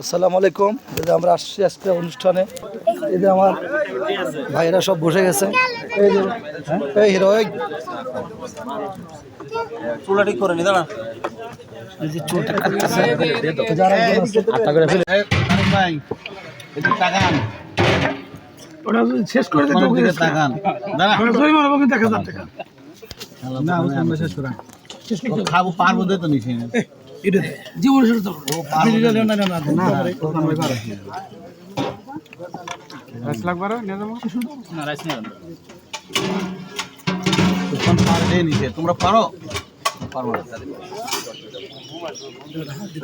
আসসালামু আলাইকুম। এই যে আমরা আসছি আজকে অনুষ্ঠানে। এই যে আমার ভাইরা সব বসে গেছে। এই যে হ্যাঁ, এই হিরো চুলা ঠিক করে নি দাঁড়া এই যে চুলটা কাটতেছে। যারা একজন করে ফেলে। এই তারেক তাকান। ওটা শেষ করে দিকে তাকান। দাঁড়া। জয় কিন্তু টাকা করা খাব পারব তো নিছি জীবন শুরু তো। ও পারব দে। না না না না। তুফান পার দিয়ে নিছে তোমরা পারো? পারব না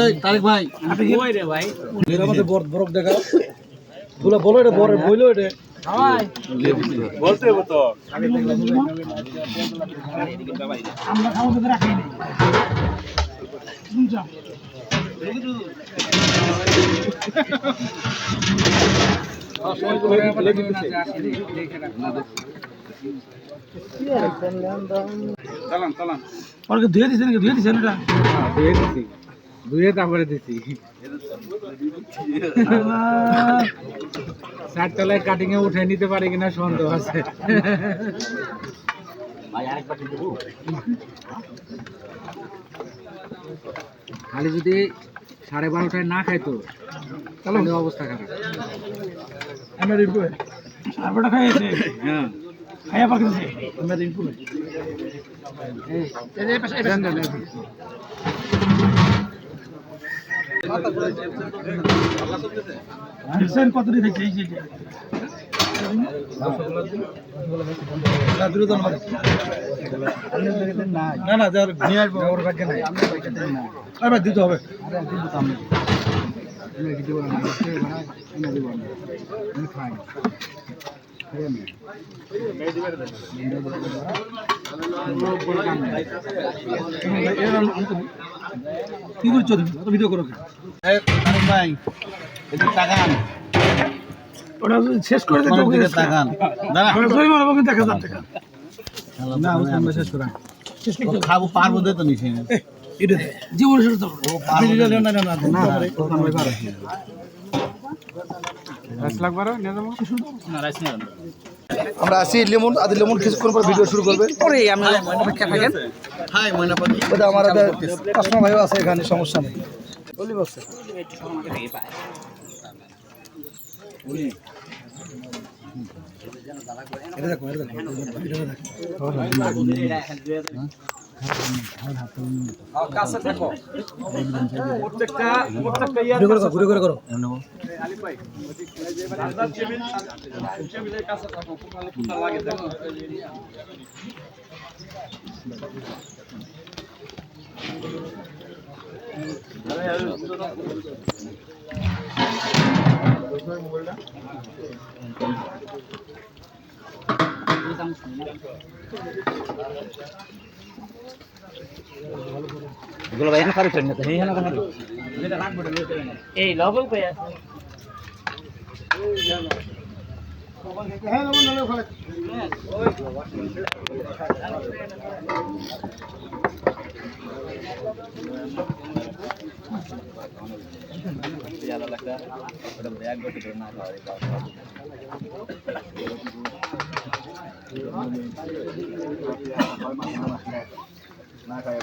এই তারেক ভাই। আমাদের বরফ বরফ দেখা। বলো এটা বরফ বইলো এটা। শুনছো ওকে ধুয়ে দিছেন নাকি? ধুয়ে দিছেন এটা? ধুয়ে তারপরে দিছি। আল্লাহ। তলায় কাটিং এ উঠে নিতে পারে কিনা সন্দেহ আছে। খালি যদি সাড়ে বারোটায় না খাইতো তাহলে অবস্থা খারাপ। আমরা রিপু সারবাটা খাইছে হ্যাঁ। খাইয়া পাকিছে আমরা রিপু এই এই পাশে না না যার নিয়ে আসব ওর ভাগ্যে নাই। আরে দিতে হবে। কি করছ তুমি অত ভিডিও করো ভাই তাকান। ওটা শেষ করে দিকে তাকান? দাঁড়া। কিন্তু না আমরা শেষ করা। খাব পারব দে তো নিছি এটা জীবন শুরু তো ও পারব। না না না না দশ লাখ বারো নিয়ে যাব? আমরা আসি লেমন আদি লেমন কিছুক্ষণ পর ভিডিও শুরু করবে। ময়না পাখি ওটা আমার কাস্টমার ভাইও আছে এখানে সমস্যা নেই। বলি বসছে এটা দেখো এটা দেখো এটা দেখো ঘুরে করে করো, ঘুরে করে করো ওদিকে করো, ওদিকে করো। Nah, kayak